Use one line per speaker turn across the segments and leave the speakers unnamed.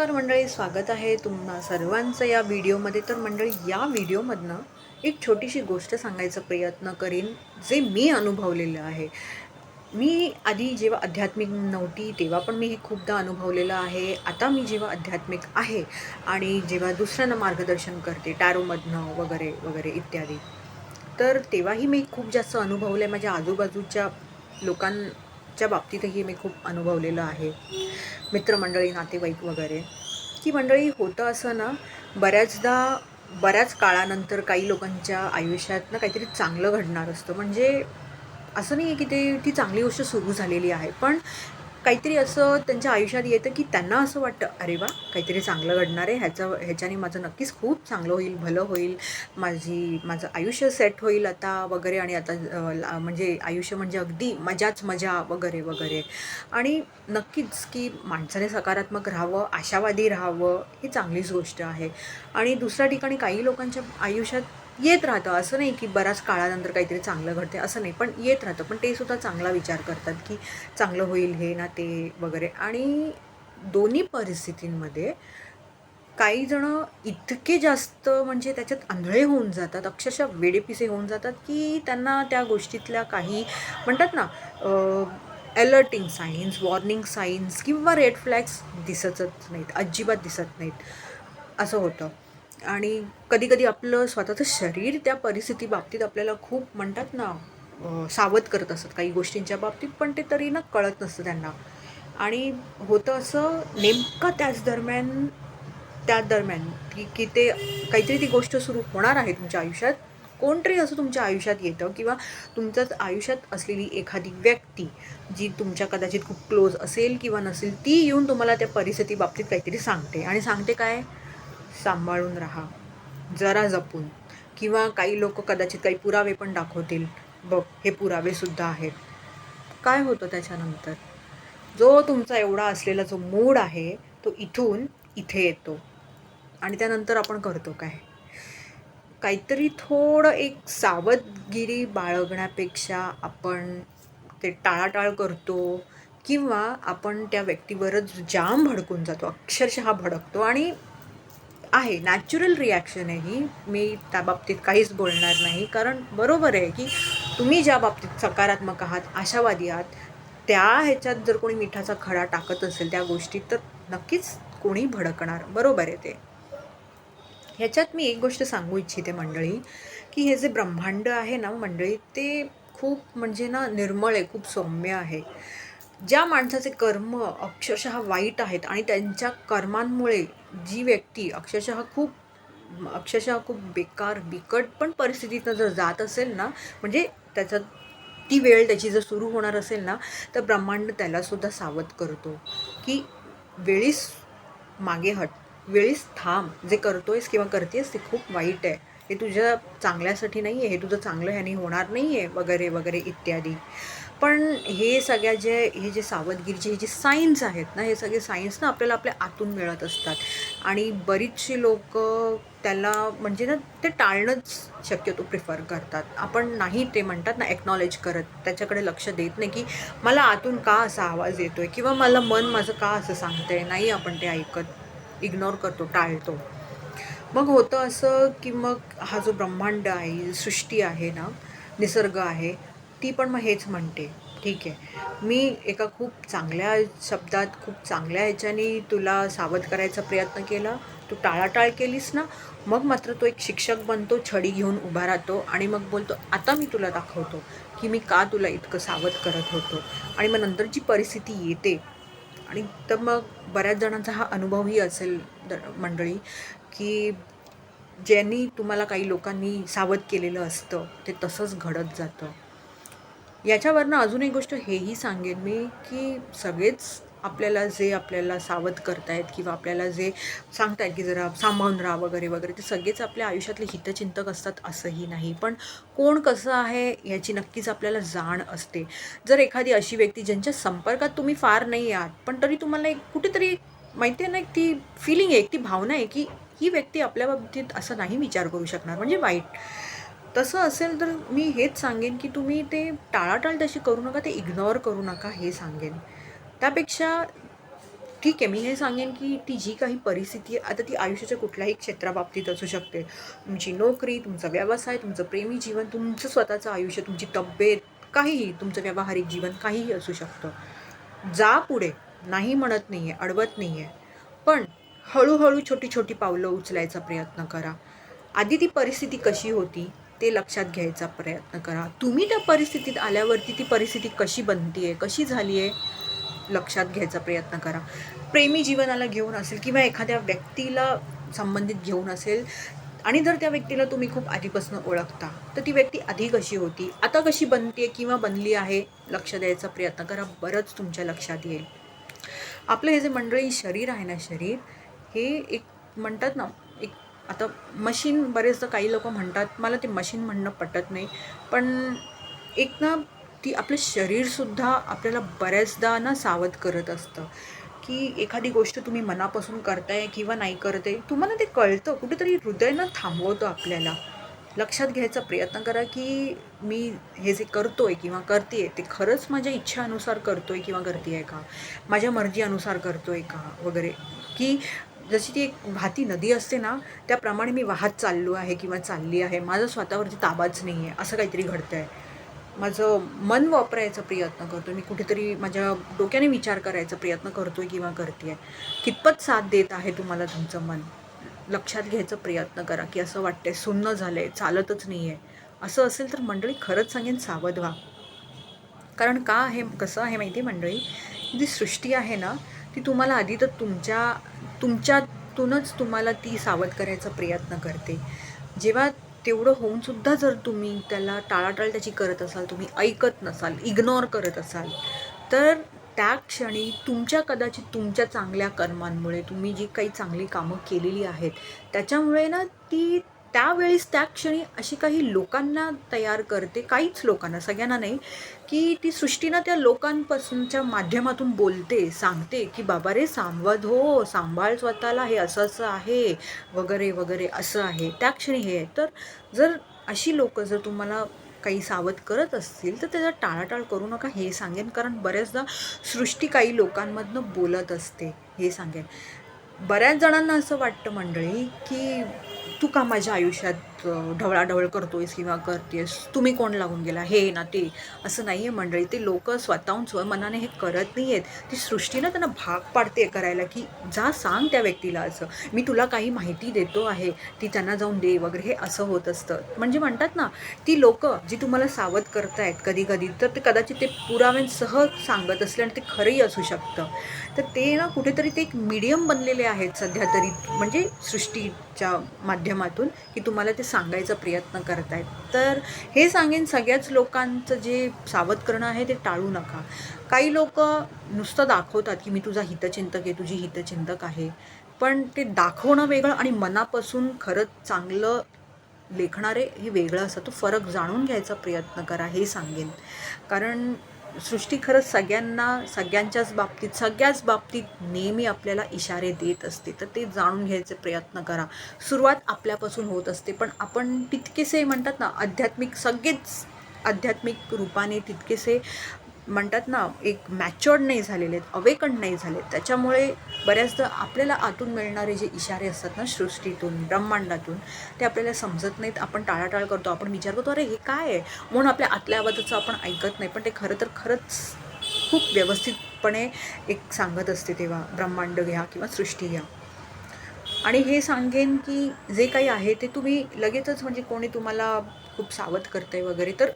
नमस्कार मंडळी स्वागत आहे तुम्हा सर्वांचं या व्हिडिओमध्ये. तर मंडळी या व्हिडिओमधनं एक छोटीशी गोष्ट सांगायचा प्रयत्न करीन जे मी अनुभवलेलं आहे. मी आधी जेव्हा आध्यात्मिक नव्हती तेव्हा पण मी हे खूपदा अनुभवलेलं आहे. आता मी जेव्हा आध्यात्मिक आहे आणि जेव्हा दुसऱ्यांना मार्गदर्शन करते टॅरोमधनं वगैरे वगैरे इत्यादी तर तेव्हाही मी खूप जास्त अनुभवलं आहे माझ्या आजूबाजूच्या लोकां लोकांच्या बाबतीतही मी खूप अनुभवलेलं आहे. मित्रमंडळी नातेवाईक वगैरे. की मंडळी होतं असं ना बऱ्याचदा बऱ्याच काळानंतर काही लोकांच्या आयुष्यात ना काहीतरी चांगलं घडणार असतं. म्हणजे असं नाही आहे की ते ती चांगली गोष्ट सुरू झालेली आहे. पण काहीतरी असं त्यांच्या आयुष्यात येतं की त्यांना असं वाटतं अरे वा काहीतरी चांगलं घडणार आहे ह्याचं ह्याच्याने माझं नक्कीच खूप चांगलं होईल भलं होईल माझी माझं आयुष्य सेट होईल आता वगैरे आणि आता म्हणजे आयुष्य म्हणजे अगदी मजाच मजा वगैरे वगैरे. आणि नक्कीच की माणसाने सकारात्मक राहावं आशावादी राहावं ही चांगलीच गोष्ट आहे. आणि दुसऱ्या ठिकाणी काही लोकांच्या आयुष्यात येत राहतं. असं नाही की बऱ्याच काळानंतर काहीतरी चांगलं घडते असं नाही. पण येत राहतं. पण ते सुद्धा चांगला विचार करतात की चांगलं होईल हे ना ते वगैरे. आणि दोन्ही परिस्थितींमध्ये काही जण इतके जास्त म्हणजे त्याच्यात आंधळे होऊन जातात अक्षरशः वेडेपिसे होऊन जातात की त्यांना त्या गोष्टीतल्या काही म्हणतात ना अलर्टिंग सायन्स वॉर्निंग सायन्स किंवा रेड फ्लॅग्स दिसतच नाहीत अजिबात दिसत नाहीत. असं होतं. आणि कधीकधी आपलं स्वतःचं शरीर त्या परिस्थिती बाबतीत आपल्याला खूप म्हणतात ना सावध करत असतात काही गोष्टींच्या बाबतीत पण ते तरी ना कळत नसतं त्यांना. आणि होतं असं नेमकं त्याच दरम्यान त्या दरम्यान की की ते काहीतरी ती गोष्ट सुरू होणार आहे तुमच्या आयुष्यात. कोणतरी असं तुमच्या आयुष्यात येतं किंवा तुमच्याच आयुष्यात असलेली एखादी व्यक्ती जी तुमच्या कदाचित खूप क्लोज असेल किंवा नसेल ती येऊन तुम्हाला त्या परिस्थिती बाबतीत काहीतरी सांगते. आणि सांगते काय? सांभाळून राहा. जरा जपून. किंवा काही लोक कदाचित काही पुरावे पण दाखवतील. बघ हे पुरावेसुद्धा आहेत. काय होतं त्याच्यानंतर? जो तुमचा एवढा असलेला जो मूड आहे तो इथून इथे येतो. आणि त्यानंतर आपण करतो काय? काहीतरी थोडं एक सावधगिरी बाळगण्यापेक्षा आपण ते टाळाटाळ करतो. किंवा आपण त्या व्यक्तीवरच जाम भडकून जातो. अक्षरशः भडकतो. आणि आहे. नॅचरल रिॲक्शन आहे ही मी त्या बाबतीत काहीच बोलणार नाही. कारण बरोबर आहे की तुम्ही ज्या बाबतीत सकारात्मक आहात आशावादी आहात त्या ह्याच्यात जर कोणी मिठाचा खडा टाकत असेल त्या गोष्टीत तर नक्कीच कोणी भडकणार. बरोबर आहे ते. ह्याच्यात मी एक गोष्ट सांगू इच्छिते मंडळी की हे जे ब्रह्मांड आहे ना मंडळी ते खूप म्हणजे ना निर्मळ आहे खूप सौम्य आहे. ज्या माणसाचे कर्म अक्षरशः वाईट आहेत आणि त्यांच्या कर्मांमुळे जी व्यक्ती अक्षरशः खूप अक्षरशः खूप बेकार बिकट पण परिस्थितीतनं जर जात असेल ना म्हणजे त्याचा ती वेळ त्याची जर सुरू होणार असेल ना तर ब्रह्मांड त्यालासुद्धा सावध करतो की वेळीस मागे हट वेळीस थांब जे करतोयस किंवा करतेस ते खूप वाईट आहे. हे तुझ्या चांगल्यासाठी नाही आहे हे तुझं चांगलं ह्याने होणार नाही आहे वगैरे वगैरे इत्यादी. पण हे सगळ्या जे हे जे सावधगिरीचे हे जे सायन्स आहेत ना हे सगळे सायन्स ना आपल्याला आपल्या आतून मिळत असतात. आणि बरीचशी लोक त्याला म्हणजे ना ते टाळणंच शक्यतो प्रिफर करतात. आपण नाही ते म्हणतात ना एक्नॉलेज करत. त्याच्याकडे लक्ष देत नाही की मला आतून का असा आवाज येतो आहे किंवा मला मन माझं का असं सांगतंय? नाही आपण ते ऐकत इग्नोर करतो टाळतो. मग होतं असं की मग हा जो ब्रह्मांड आहे सृष्टी आहे ना निसर्ग आहे ती पण मग हेच म्हणते. ठीक आहे. मी एका खूप चांगल्या शब्दात खूप चांगल्या ह्याच्याने तुला सावध करायचा प्रयत्न केला. तू टाळाटाळ केलीस ना मग मात्र तो एक शिक्षक बनतो छडी घेऊन उभा राहतो आणि मग बोलतो आता मी तुला दाखवतो की मी का तुला इतकं सावध करत होतो? आणि मग नंतरची परिस्थिती येते. आणि तर मग बऱ्याच जणांचा हा अनुभवही असेल द- मंडळी की ज्यांनी तुम्हाला काही लोकांनी सावध केलेलं असतं ते तसंच घडत जातं. याच्यावरनं अजून एक गोष्ट हेही सांगेन मी की सगळेच आपल्याला जे आपल्याला सावध करतायत किंवा आपल्याला जे सांगतायत की जरा सांभाळून राहा वगैरे वगैरे ते सगळेच आपल्या आयुष्यातले हितचिंतक असतात असंही नाही. पण कोण कसं आहे याची नक्कीच आपल्याला जाण असते. जर एखादी अशी व्यक्ती ज्यांच्या संपर्कात तुम्ही फार नाही आहात पण तरी तुम्हाला एक कुठेतरी माहिती आहे ना एक ती फिलिंग आहे एक ती भावना आहे की ही व्यक्ती आपल्या बाबतीत असं नाही विचार करू शकणार म्हणजे वाईट. तसं असेल तर मी हेच सांगेन की तुम्ही ते टाळाटाळ तशी करू नका ते इग्नोर करू नका हे सांगेन. त्यापेक्षा ठीक आहे मी हे सांगेन की ती जी काही परिस्थिती आहे आता ती आयुष्याच्या कुठल्याही क्षेत्राबाबतीत असू शकते. तुमची नोकरी तुमचा व्यवसाय तुमचं प्रेमी जीवन तुमचं स्वतःचं आयुष्य तुमची तब्येत काहीही तुमचं व्यावहारिक जीवन काहीही असू शकतं. जा पुढे नाही म्हणत नाही आहे अडवत नाही आहे पण हळूहळू छोटी छोटी पावलं उचलायचा प्रयत्न करा. आधी ती परिस्थिती कशी होती ते लक्षात घ्यायचा प्रयत्न करा. तुम्ही त्या परिस्थितीत आल्यावरती ती परिस्थिती कशी बनती आहे कशी झाली आहे लक्षात घ्यायचा प्रयत्न करा. प्रेमी जीवनाला घेऊन असेल किंवा एखाद्या व्यक्तीला संबंधित घेऊन असेल आणि जर त्या व्यक्तीला तुम्ही खूप आधीपासून ओळखता तर ती व्यक्ती आधी कशी होती आता कशी बनते किंवा बनली आहे लक्ष द्यायचा प्रयत्न करा बरंच तुमच्या लक्षात येईल. आपलं हे जे मंडळी शरीर आहे ना शरीर हे एक म्हणतात ना एक आता मशीन बरेचदा काही लोक म्हणतात मला ते मशीन म्हणणं पटत नाही पण एक ना ती आपलं शरीरसुद्धा आपल्याला बऱ्याचदा ना सावध करत असतं. की एखादी गोष्ट तुम्ही मनापासून करताय किंवा नाही करते तुम्हाला ते कळतं. कुठेतरी हृदयनं थांबवतं आपल्याला. लक्षात घ्यायचा प्रयत्न करा की मी हे जे करतो आहे किंवा करते ते खरंच माझ्या इच्छानुसार आहे किंवा करते आहे का? माझ्या मर्जीनुसार आहे का? वगैरे. की जशी ती एक वाहती नदी असते ना त्याप्रमाणे मी वाहत चाललो आहे किंवा चालली आहे. माझा स्वतःवरती ताबाच नाही आहे असं काहीतरी घडतं आहे माझं मन वापरायचा प्रयत्न करतो मी कुठेतरी माझ्या डोक्याने विचार करायचा प्रयत्न करतोय किंवा करते कितपत साथ देत आहे तुम्हाला तुमचं मन? लक्षात घ्यायचा प्रयत्न करा की असं वाटतंय सुन्न झालंय चालतच नाही आहे असं असेल तर मंडळी खरंच सांगेन सावध व्हा. कारण का आहे कसं आहे माहिती आहे मंडळी? जी सृष्टी आहे ना ती तुम्हाला आधी तर तुमच्या तुमच्यातूनच तुम्हाला ती सावध करायचा प्रयत्न करते. जेव्हा तेवढं होऊनसुद्धा जर तुम्ही त्याला टाळाटाळ त्याची करत असाल तुम्ही ऐकत नसाल इग्नोर करत असाल तर त्या क्षणी तुमच्या कदाचित तुमच्या चांगल्या कर्मांमुळे तुम्ही जी काही चांगली कामं केलेली आहेत त्याच्यामुळे ना ती त्यावेळेस त्या क्षणी अशी काही लोकांना तयार करते काहीच लोकांना सगळ्यांना नाही की ती सृष्टीनं त्या लोकांपासूनच्या माध्यमातून बोलते सांगते की बाबा रे सांवध हो सांभाळ स्वतःला हे असं असं आहे वगैरे वगैरे असं आहे. त्या क्षणी हे आहे. तर जर अशी लोकं जर तुम्हाला काही सावध करत असतील तर त्याचा टाळाटाळ करू नका. हे सांगेन कारण बऱ्याचदा सृष्टी काही लोकांमधनं बोलत असते. हे सांगेन. बऱ्याच जणांना असं वाटतं मंडळी की तू का माझ्या आयुष्यात अ, ढवळाढवळ करतोयस किंवा करतेस तुम्ही कोण लागून गेला? हे ना ते. असं नाही आहे मंडळी ते लोक स्वतःहून स्वमनाने हे करत नाही आहेत ती सृष्टीनं त्यांना भाग पाडते करायला की जा सांग त्या व्यक्तीला असं. मी तुला काही माहिती देतो आहे. ती त्यांना जाऊन दे वगैरे. हे असं होत असतं. म्हणजे म्हणतात ना ती लोक जी तुम्हाला सावध करतायत कधी कधी तर ते कदाचित ते पुराव्यांसह सांगत असले आणि ते खरंही असू शकतं. तर ते ना कुठेतरी ते एक मीडियम बनलेले आहेत सध्या तरी. म्हणजे सृष्टीच्या माध्यमातून की तुम्हाला ते सांगायचा प्रयत्न करत आहेत तर हे सांगेन सगळ्याच लोकांचं जे सावध करणं आहे ते टाळू नका. काही लोक नुसतं दाखवतात की मी तुझा हितचिंतक आहे तुझी हितचिंतक आहे. पण ते दाखवणं वेगळं आणि मनापासून खरंच चांगलं लेखणारे हे वेगळं असं तो फरक जाणून घ्यायचा प्रयत्न करा हे सांगेन. कारण सृष्टी खरंच सगळ्यांना सगळ्यांच्याच बाबतीत सगळ्याच बाबतीत नेहमी आपल्याला इशारे देत असते. तर ते जाणून घ्यायचे प्रयत्न करा. सुरुवात आपल्यापासून होत असते पण आपण तितकेसे म्हणतात ना आध्यात्मिक सगळेच आध्यात्मिक रूपाने तितकेसे म्हणतात ना एक मॅच्युअर्ड नाही झालेले आहेत अवेकंड नाही झालेत. त्याच्यामुळे बऱ्याचदा आपल्याला आतून मिळणारे जे इशारे असतात ना सृष्टीतून ब्रह्मांडातून ते आपल्याला समजत नाहीत. आपण टाळाटाळ करतो आपण विचार करतो अरे हे काय आहे? म्हणून आपल्या आतल्या आवाजाचं आपण ऐकत नाही. पण ते खरं तर खरंच खूप व्यवस्थितपणे एक सांगत असते तेव्हा ब्रह्मांड घ्या किंवा सृष्टी घ्या. आणि हे सांगेन की जे काही आहे ते तुम्ही लगेचच म्हणजे कोणी तुम्हाला खूप सावध करतंय वगैरे तर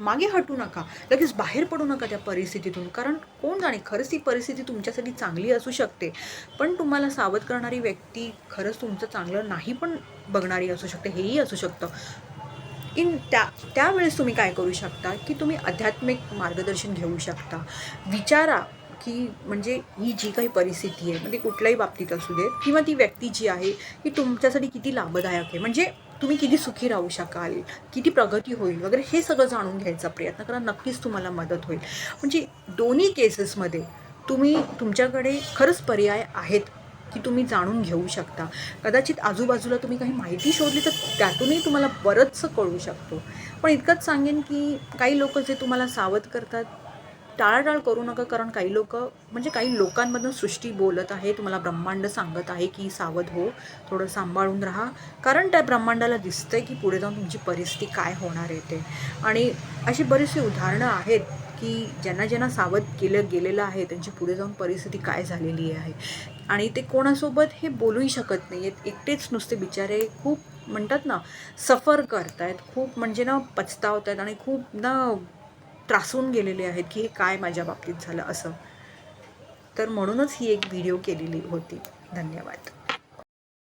मागे हटू नका. लगेच बाहेर पडू नका त्या परिस्थितीतून. कारण कोण जाणे खरंच ती परिस्थिती तुमच्यासाठी चांगली असू शकते. पण तुम्हाला सावध करणारी व्यक्ती खरंच तुमचं चांगलं नाही पण बघणारी असू शकते हेही असू शकतं. इन त्या त्यावेळेस तुम्ही काय करू शकता? की तुम्ही आध्यात्मिक मार्गदर्शन घेऊ शकता. विचारा की म्हणजे ही जी काही परिस्थिती आहे म्हणजे कुठल्याही बाबतीत असू दे किंवा ती व्यक्ती जी आहे ही तुमच्यासाठी किती लाभदायक आहे. म्हणजे तुम्ही किती सुखी राहू शकाल किती प्रगती होईल वगैरे हे सगळं जाणून घ्यायचा प्रयत्न करा नक्कीच तुम्हाला मदत होईल. म्हणजे दोन्ही केसेसमध्ये तुम्ही तुमच्याकडे खरंच पर्याय आहेत की तुम्ही जाणून घेऊ शकता. कदाचित आजूबाजूला तुम्ही काही माहिती शोधली तर त्यातूनही तुम्हाला बरंचसं कळू शकतो. पण इतकंच सांगेन की काही लोक जे तुम्हाला सावध करतात टाळाटाळ करू नका कारण काही लोक म्हणजे काही लोकांमधून सृष्टी बोलत आहे तुम्हाला ब्रह्मांड सांगत आहे की सावध हो थोडं सांभाळून राहा. कारण त्या ब्रह्मांडाला दिसतंय की पुढे जाऊन तुमची परिस्थिती काय होणार आहे ते. आणि अशी बरीचशी उदाहरणं आहेत की ज्यांना ज्यांना सावध केलं गेलेलं आहे त्यांची पुढे जाऊन परिस्थिती काय झालेली आहे. आणि ते कोणासोबत हे बोलूही शकत नाही आहेत एकटेच नुसते बिचारे खूप म्हणतात ना सफर करतायत. खूप म्हणजे ना पचतावत आहेत आणि खूप ना त्रासून गेलेले आहेत की हे काय माझ्या बाबतीत झालं असं. तर म्हणूनच ही एक व्हिडिओ केलेली होती. धन्यवाद.